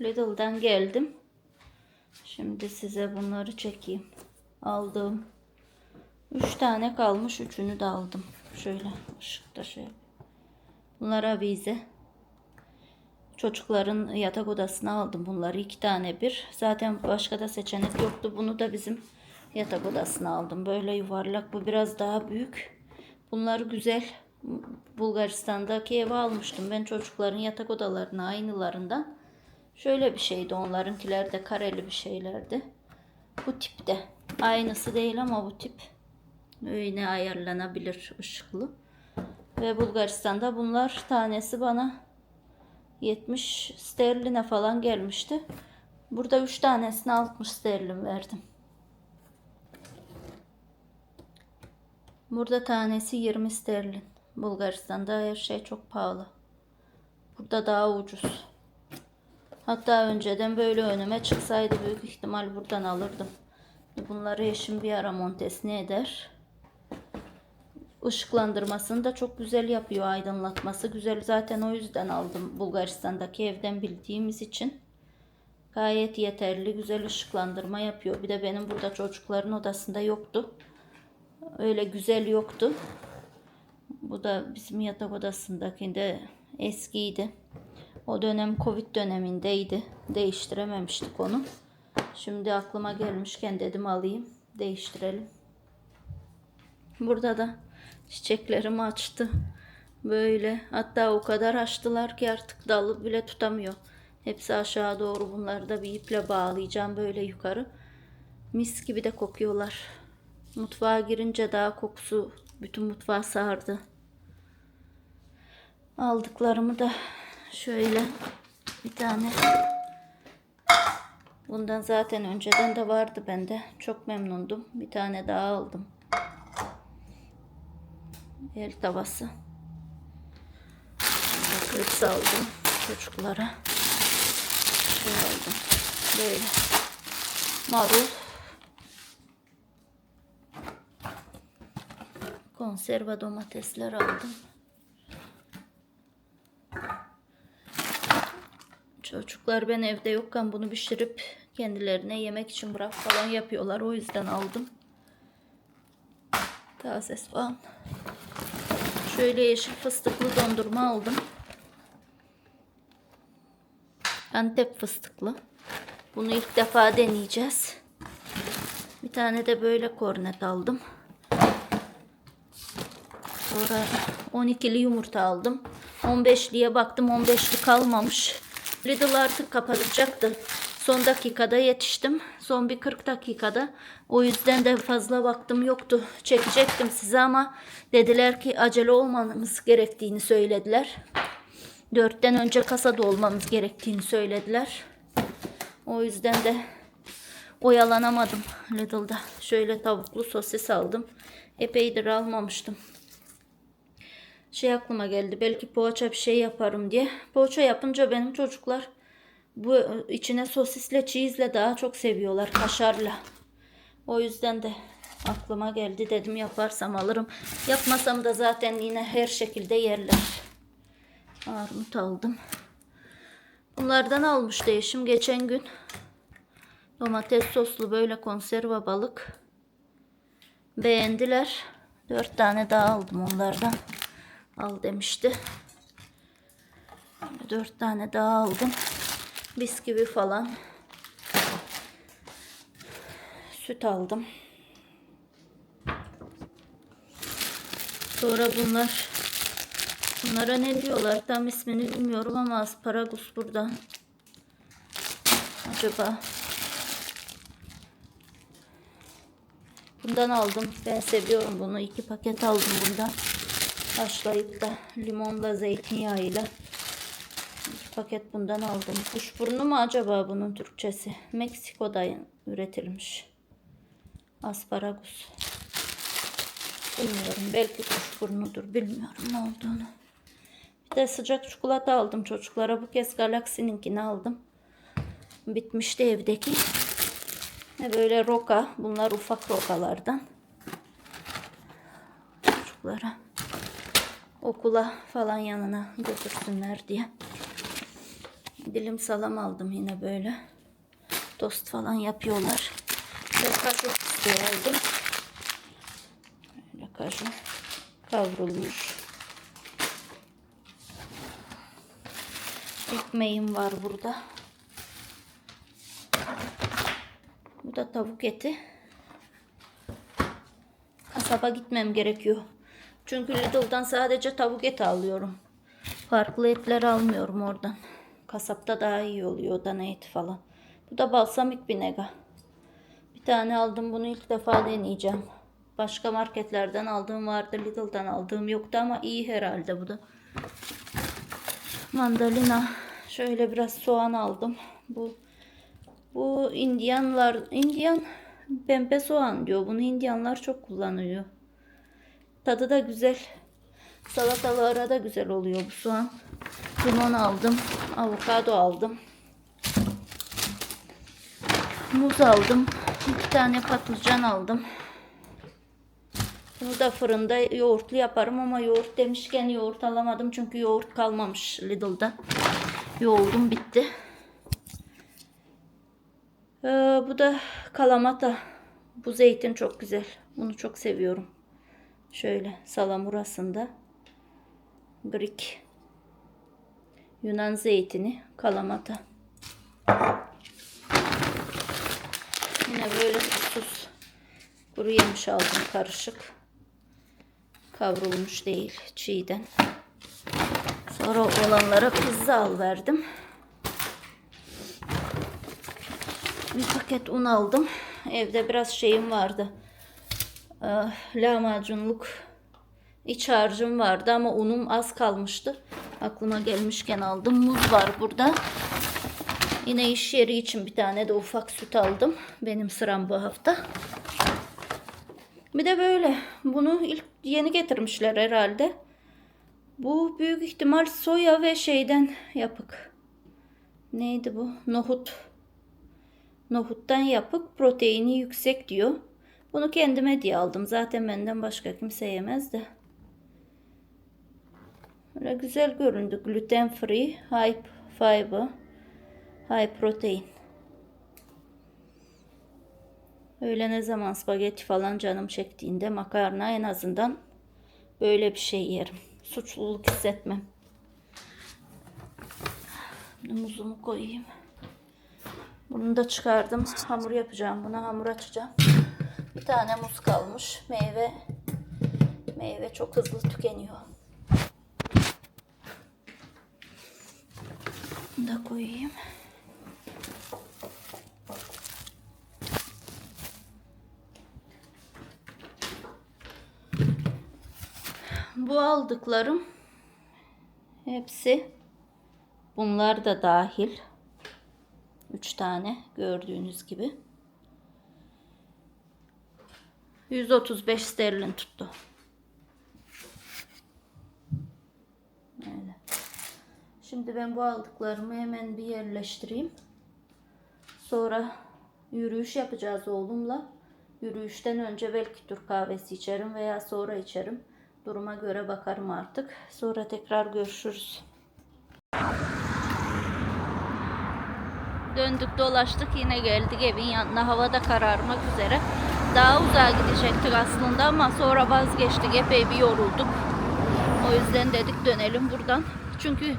Lidl'dan geldim. Şimdi size bunları çekeyim. Aldım. Üç tane kalmış. Üçünü de aldım. Şöyle ışıkta şey. Bunlar avize. Çocukların yatak odasına aldım bunları. iki tane bir. Zaten başka da seçenek yoktu. Bunu da bizim yatak odasına aldım. Böyle yuvarlak. Bu biraz daha büyük. Bunlar güzel. Bulgaristan'daki eve almıştım. Ben çocukların yatak odalarına aynılarından. Şöyle bir şeydi. Onlarınkiler de kareli bir şeylerdi. Bu tipte. Aynısı değil ama bu tip. Öyle ayarlanabilir ışıklı. Ve Bulgaristan'da bunlar tanesi bana 70 sterline falan gelmişti. Burada 3 tanesine 60 sterlin verdim. Burada tanesi 20 sterlin. Bulgaristan'da her şey çok pahalı. Burada daha ucuz. Hatta önceden böyle önüme çıksaydı büyük ihtimal buradan alırdım. Bunları eşim bir ara montesine eder. Işıklandırmasını da çok güzel yapıyor. Aydınlatması güzel. Zaten o yüzden aldım Bulgaristan'daki evden bildiğimiz için. Gayet yeterli, güzel ışıklandırma yapıyor. Bir de benim burada çocukların odasında yoktu. Öyle güzel yoktu. Bu da bizim yatak odasındakinde eskiydi. O dönem Covid dönemindeydi. Değiştirememiştik onu. Şimdi aklıma gelmişken dedim alayım, değiştirelim. Burada da çiçeklerim açtı. Böyle hatta o kadar açtılar ki artık dalı bile tutamıyor. Hepsi aşağı doğru bunları da bir iple bağlayacağım böyle yukarı. Mis gibi de kokuyorlar. Mutfağa girince daha kokusu bütün mutfağı sardı. Aldıklarımı da şöyle bir tane bundan zaten önceden de vardı bende. Çok memnundum. Bir tane daha aldım. El tavası. Bakır aldım çocuklara. Şey aldım. Böyle. Marul. Konserve domatesler aldım. Çocuklar ben evde yokken bunu pişirip kendilerine yemek için bırak falan yapıyorlar. O yüzden aldım. Taze soğan. Şöyle yeşil fıstıklı dondurma aldım. Antep fıstıklı. Bunu ilk defa deneyeceğiz. Bir tane de böyle kornet aldım. Sonra 12'li yumurta aldım. 15'liye baktım 15'li kalmamış. Lidl artık kapatacaktı. Son dakikada yetiştim. Son bir 40 dakikada. O yüzden de fazla vaktim yoktu. Çekecektim size ama dediler ki acele olmamız gerektiğini söylediler. Dörtten önce kasada olmamız gerektiğini söylediler. O yüzden de oyalanamadım Lidl'da. Şöyle tavuklu sosis aldım. Epeydir almamıştım. Şey aklıma geldi. Belki poğaça bir şey yaparım diye. Poğaça yapınca benim çocuklar bu içine sosisle, çizle daha çok seviyorlar. Kaşarla. O yüzden de aklıma geldi. Dedim yaparsam alırım. Yapmasam da zaten yine her şekilde yerler. Armut aldım. Bunlardan almış değişim geçen gün. Domates soslu böyle konserve balık. Beğendiler. Dört tane daha aldım onlardan. Al demişti. Dört tane daha aldım. Bisküvi falan. Süt aldım. Sonra bunlar bunlara ne diyorlar tam ismini bilmiyorum ama asparagus buradan. Acaba Bundan aldım. Ben seviyorum bunu. iki paket aldım bundan. Haşlayıp da limonla zeytinyağıyla bir paket bundan aldım. Kuşburnu mu acaba bunun Türkçesi? Meksiko'da üretilmiş. Asparagus. Bilmiyorum. Belki kuşburnudur. Bilmiyorum ne olduğunu. Bir de sıcak çikolata aldım çocuklara. Bu kez Galaxy'ninkini aldım. Bitmişti evdeki. Böyle roka. Bunlar ufak rokalardan. Çocuklara okula falan yanına götürsünler diye. Dilim salam aldım yine böyle. Tost falan yapıyorlar. Ve kaju aldım. Böyle kaju kavrulmuş. Ekmeğim var burada. Bu da tavuk eti. Kasaba gitmem gerekiyor. Çünkü Lidl'dan sadece tavuk eti alıyorum. Farklı etler almıyorum oradan. Kasapta daha iyi oluyor dana eti falan. Bu da balsamik vinega. Bir tane aldım bunu ilk defa deneyeceğim. Başka marketlerden aldığım vardı. Lidl'dan aldığım yoktu ama iyi herhalde bu da. Mandalina. Şöyle biraz soğan aldım. Bu bu Indiyanlar Indian pembe soğan diyor. Bunu Indiyanlar çok kullanıyor. Tadı da güzel. Salatalara da güzel oluyor bu soğan. Limon aldım. Avokado aldım. Muz aldım. İki tane patlıcan aldım. Bunu da fırında yoğurtlu yaparım ama yoğurt demişken yoğurt alamadım. Çünkü yoğurt kalmamış Lidl'da. Yoğurdum bitti. Ee, bu da kalamata. Bu zeytin çok güzel. Bunu çok seviyorum. Şöyle salamurasında. Grik. Yunan zeytini. Kalamata. Yine böyle tuzsuz kuru yemiş aldım karışık. Kavrulmuş değil çiğden. Sonra olanlara pizza al verdim. Bir paket un aldım. Evde biraz şeyim vardı. Ah, lahmacunluk iç harcım vardı ama unum az kalmıştı. Aklıma gelmişken aldım. Muz var burada. Yine iş yeri için bir tane de ufak süt aldım. Benim sıram bu hafta. Bir de böyle. Bunu ilk yeni getirmişler herhalde. Bu büyük ihtimal soya ve şeyden yapık. Neydi bu? Nohut. Nohuttan yapık. Proteini yüksek diyor. Bunu kendime diye aldım. Zaten benden başka kimse yemez de. Böyle güzel göründü. Gluten free, high fiber, high protein. Öyle ne zaman spagetti falan canım çektiğinde makarna en azından böyle bir şey yerim. Suçluluk hissetmem. Muzumu koyayım. Bunu da çıkardım. Hamur yapacağım. Buna hamur açacağım. Bir tane muz kalmış. Meyve meyve çok hızlı tükeniyor. Bunu da koyayım. Bu aldıklarım hepsi bunlar da dahil. 3 tane gördüğünüz gibi. 135 sterlin tuttu. Öyle. Şimdi ben bu aldıklarımı hemen bir yerleştireyim. Sonra yürüyüş yapacağız oğlumla. Yürüyüşten önce belki Türk kahvesi içerim veya sonra içerim. Duruma göre bakarım artık. Sonra tekrar görüşürüz. Döndük dolaştık yine geldik evin yanına. Hava da kararmak üzere. Daha uzağa gidecektik aslında ama sonra vazgeçtik. Epey bir yorulduk. O yüzden dedik dönelim buradan. Çünkü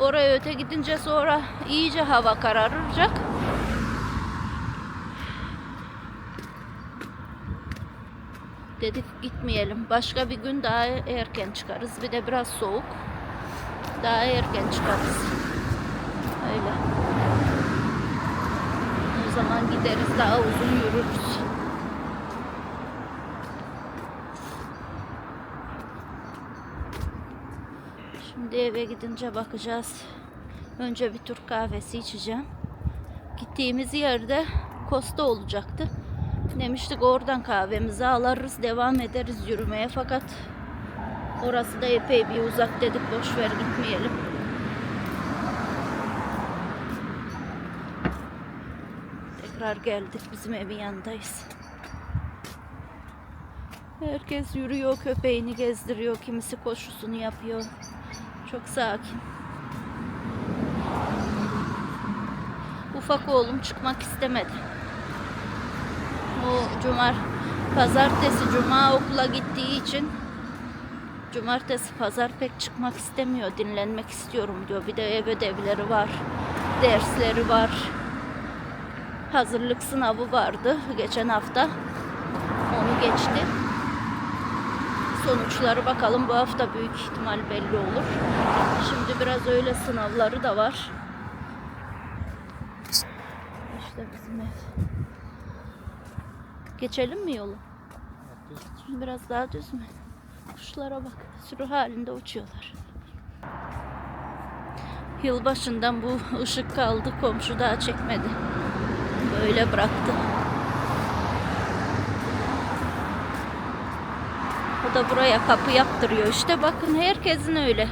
oraya öte gidince sonra iyice hava kararacak. Dedik gitmeyelim. Başka bir gün daha erken çıkarız. Bir de biraz soğuk. Daha erken çıkarız. Öyle. O zaman gideriz daha uzun yürürüz. Şimdi eve gidince bakacağız. Önce bir Türk kahvesi içeceğim. Gittiğimiz yerde Costa olacaktı. Demiştik oradan kahvemizi alırız, devam ederiz yürümeye. Fakat orası da epey bir uzak dedik. Boş ver gitmeyelim. Tekrar geldik. Bizim evin yanındayız. Herkes yürüyor, köpeğini gezdiriyor, kimisi koşusunu yapıyor. Çok sakin. ufak oğlum çıkmak istemedi. O cumar pazartesi cuma okula gittiği için cumartesi pazar pek çıkmak istemiyor. Dinlenmek istiyorum diyor. Bir de ev ödevleri var. Dersleri var. Hazırlık sınavı vardı geçen hafta. Onu geçti. Sonuçları bakalım bu hafta büyük ihtimal belli olur. Şimdi biraz öyle sınavları da var. İşte bizim ev. Geçelim mi yolu? Biraz daha düz mü? Kuşlara bak. Sürü halinde uçuyorlar. Yılbaşından bu ışık kaldı. Komşu daha çekmedi. Böyle bıraktı. Da buraya kapı yaptırıyor. İşte bakın herkesin öyle.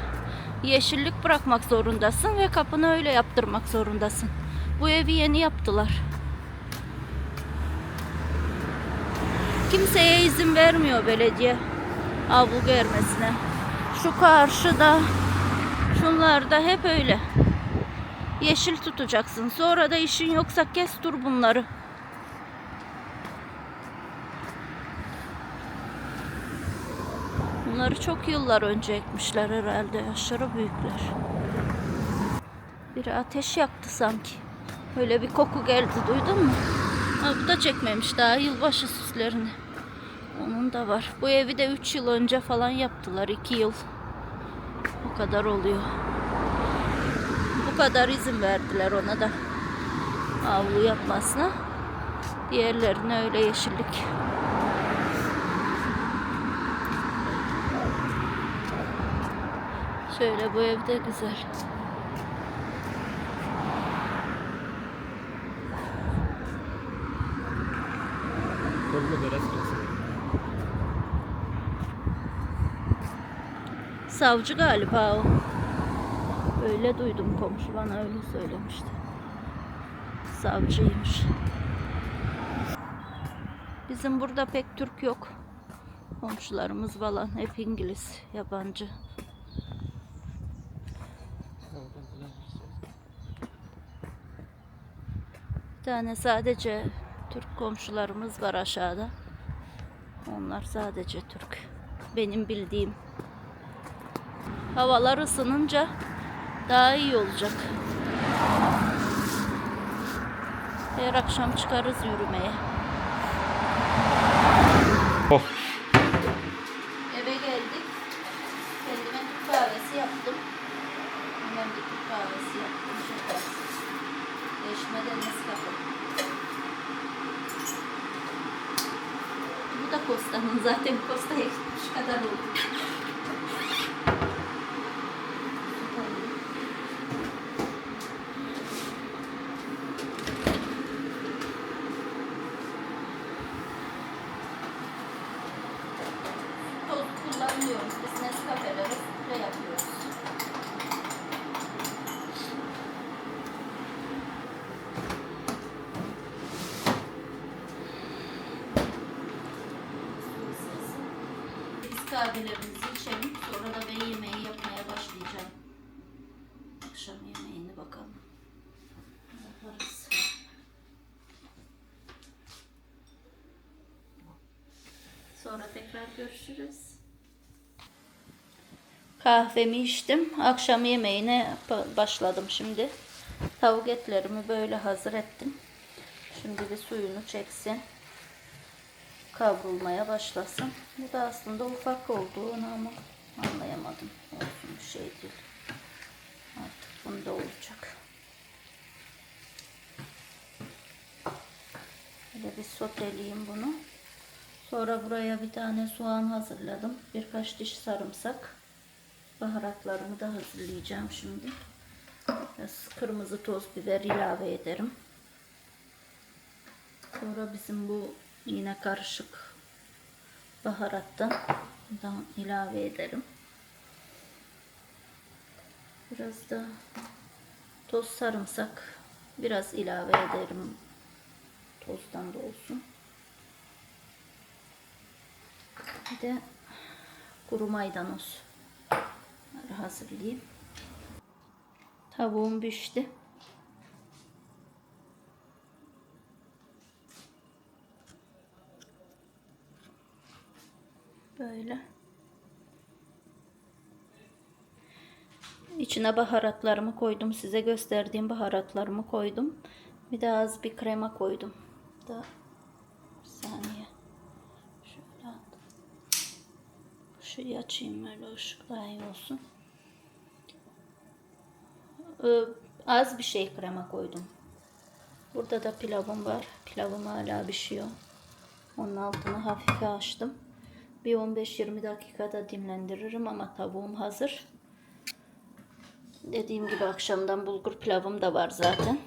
Yeşillik bırakmak zorundasın ve kapını öyle yaptırmak zorundasın. Bu evi yeni yaptılar. Kimseye izin vermiyor belediye avlu germesine. Şu karşıda şunlar da hep öyle. Yeşil tutacaksın. Sonra da işin yoksa kes dur bunları. Bunları çok yıllar önce ekmişler herhalde. Aşırı büyükler. Biri ateş yaktı sanki. Öyle bir koku geldi duydun mu? Ha, bu da çekmemiş daha yılbaşı süslerini. Onun da var. Bu evi de 3 yıl önce falan yaptılar. 2 yıl. O kadar oluyor. Bu kadar izin verdiler ona da. Avlu yapmasına. Diğerlerine öyle yeşillik. Şöyle bu ev de güzel. Savcı galiba o. Öyle duydum komşu bana öyle söylemişti. Savcıymış. Bizim burada pek Türk yok. Komşularımız falan hep İngiliz, yabancı. Bir tane sadece Türk komşularımız var aşağıda. Onlar sadece Türk. Benim bildiğim. Havalar ısınınca daha iyi olacak. Her akşam çıkarız yürümeye. Oh. Eve geldik. Kendime Türk kahvesi yaptım. Hemen bir Türk kahvesi yaptım. Şeker. Değişmeden Nescafe. Bu da Kosta'nın zaten Kosta'ya gitmiş kadar oldu. Toz kullanmıyoruz. Kahvelerimizi içelim. Sonra da ben yemeği yapmaya başlayacağım. Akşam yemeğini bakalım. Yaparız. Sonra tekrar görüşürüz. Kahvemi içtim. Akşam yemeğine ba- başladım şimdi. Tavuk etlerimi böyle hazır ettim. Şimdi bir suyunu çeksin. Kavrulmaya başlasın. Bu da aslında ufak olduğunu ama anlayamadım. Olsun bir şey değil. Artık bunda olacak. Böyle bir soteleyeyim bunu. Sonra buraya bir tane soğan hazırladım. Birkaç diş sarımsak. Baharatlarımı da hazırlayacağım şimdi. Biraz kırmızı toz biber ilave ederim. Sonra bizim bu yine karışık baharattan ilave ederim. Biraz da toz sarımsak biraz ilave ederim. Tozdan da olsun. Bir de kuru maydanoz hazırlayayım. Tavuğum pişti. Böyle. İçine baharatlarımı koydum. Size gösterdiğim baharatlarımı koydum. Bir de az bir krema koydum. Da bir saniye. Şöyle. Şurayı açayım böyle ışık daha iyi olsun. Ee, az bir şey krema koydum. Burada da pilavım var. Pilavım hala pişiyor. Onun altını hafife açtım. Bir 15-20 dakikada dinlendiririm ama tavuğum hazır. Dediğim gibi akşamdan bulgur pilavım da var zaten.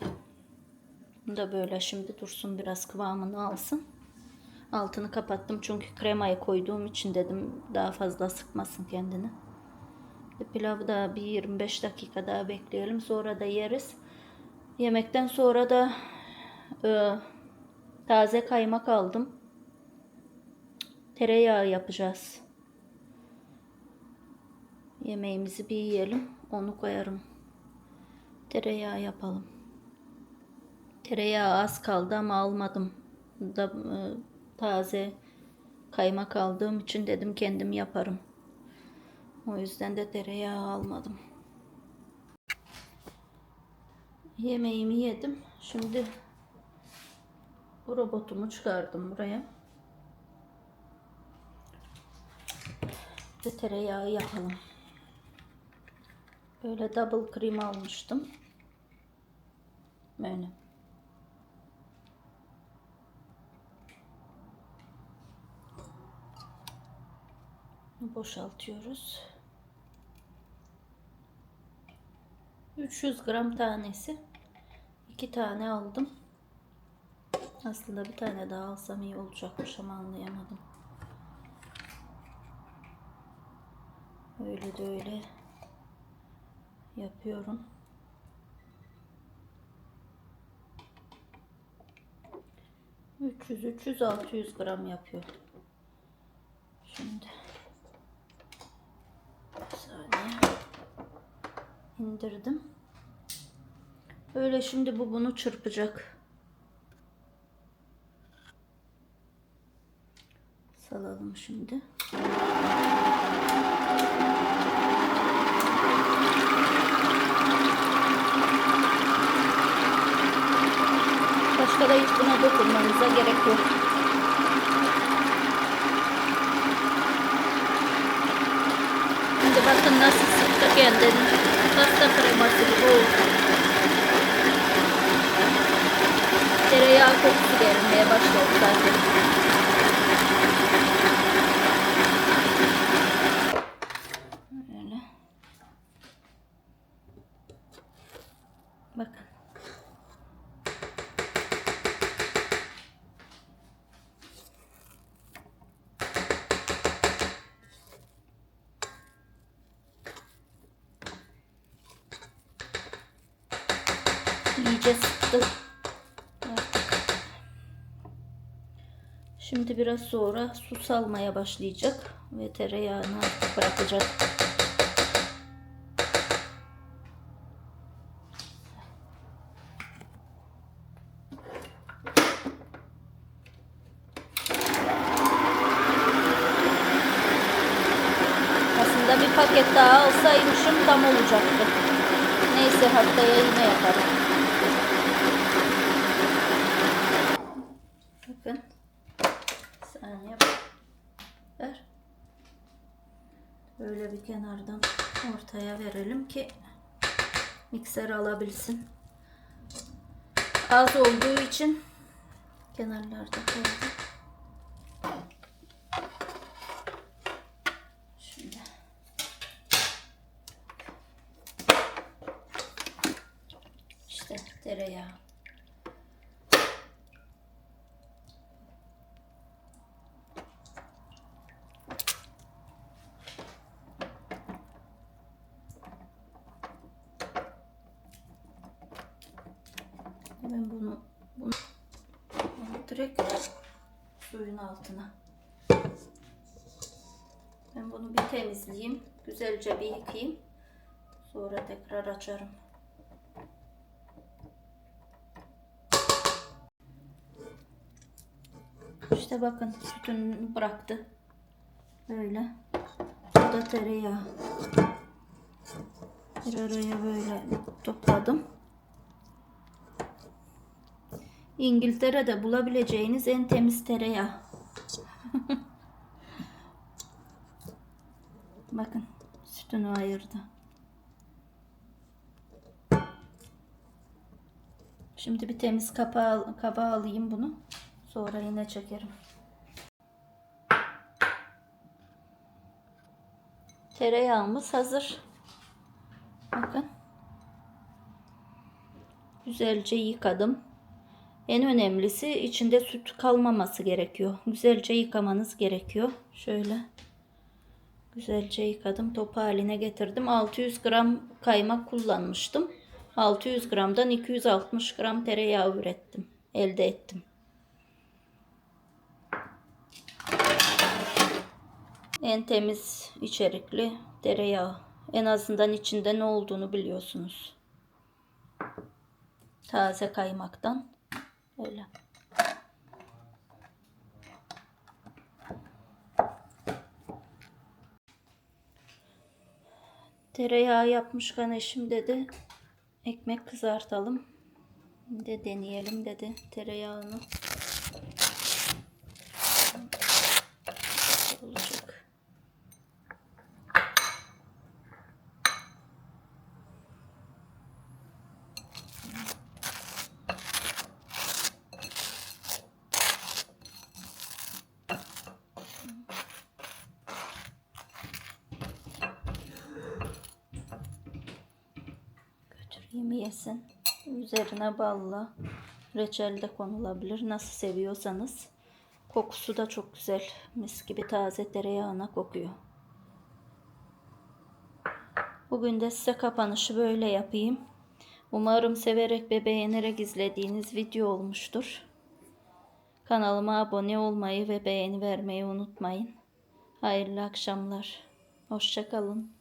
Bunu da böyle şimdi dursun biraz kıvamını alsın. Altını kapattım çünkü kremayı koyduğum için dedim daha fazla sıkmasın kendini. E, Pilavı da bir 25 dakika daha bekleyelim. Sonra da yeriz. Yemekten sonra da e, taze kaymak aldım. Tereyağı yapacağız. Yemeğimizi bir yiyelim. Onu koyarım. Tereyağı yapalım. Tereyağı az kaldı ama almadım. Da, e, taze kaymak aldığım için dedim kendim yaparım. O yüzden de tereyağı almadım. Yemeğimi yedim. Şimdi bu robotumu çıkardım buraya. Ve tereyağı yapalım. Böyle double cream almıştım. Böyle. Boşaltıyoruz. 300 gram tanesi. 2 tane aldım. Aslında bir tane daha alsam iyi olacakmış ama anlayamadım. Öyle de öyle yapıyorum. Üç yüz, 300, 600 gram yapıyor. Şimdi bir saniye indirdim. Öyle şimdi bu bunu çırpacak. Salalım şimdi. Başka da hiç buna dokunmanıza gerek yok. Şimdi bakın nasıl sıktı kendini. Pasta kreması gibi oldu. Tereyağı kokusu gelmeye başladı zaten. Öyle. Bakın. İyice sıktı. Artık. Şimdi biraz sonra su salmaya başlayacak ve tereyağını bırakacak. Aslında bir paket daha alsaymışım tam olacaktı. Neyse haftaya yine yaparım. Bakın. Saniye. Ver. Böyle bir kenardan ortaya verelim ki mikser alabilsin. Az olduğu için kenarlarda koydum. Şimdi. İşte tereyağı. Ben bunu, bunu, bunu direkt suyun altına. Ben bunu bir temizleyeyim. Güzelce bir yıkayayım. Sonra tekrar açarım. İşte bakın sütünü bıraktı. Böyle. Bu da tereyağı. Bir araya böyle topladım. İngiltere'de bulabileceğiniz en temiz tereyağı. Bakın sütünü ayırdı. Şimdi bir temiz kapağı, kaba alayım bunu. Sonra yine çekerim. Tereyağımız hazır. Bakın. Güzelce yıkadım. En önemlisi içinde süt kalmaması gerekiyor. Güzelce yıkamanız gerekiyor. Şöyle. Güzelce yıkadım. Top haline getirdim. 600 gram kaymak kullanmıştım. 600 gramdan 260 gram tereyağı ürettim. Elde ettim. En temiz içerikli tereyağı. En azından içinde ne olduğunu biliyorsunuz. Taze kaymaktan. Öyle. Tereyağı yapmışken eşim dedi ekmek kızartalım. De deneyelim dedi tereyağını. Olacak. Götüreyim yesin. Üzerine balla reçel de konulabilir. Nasıl seviyorsanız. Kokusu da çok güzel. Mis gibi taze tereyağına kokuyor. Bugün de size kapanışı böyle yapayım. Umarım severek ve beğenerek izlediğiniz video olmuştur. Kanalıma abone olmayı ve beğeni vermeyi unutmayın. Hayırlı akşamlar. Hoşçakalın.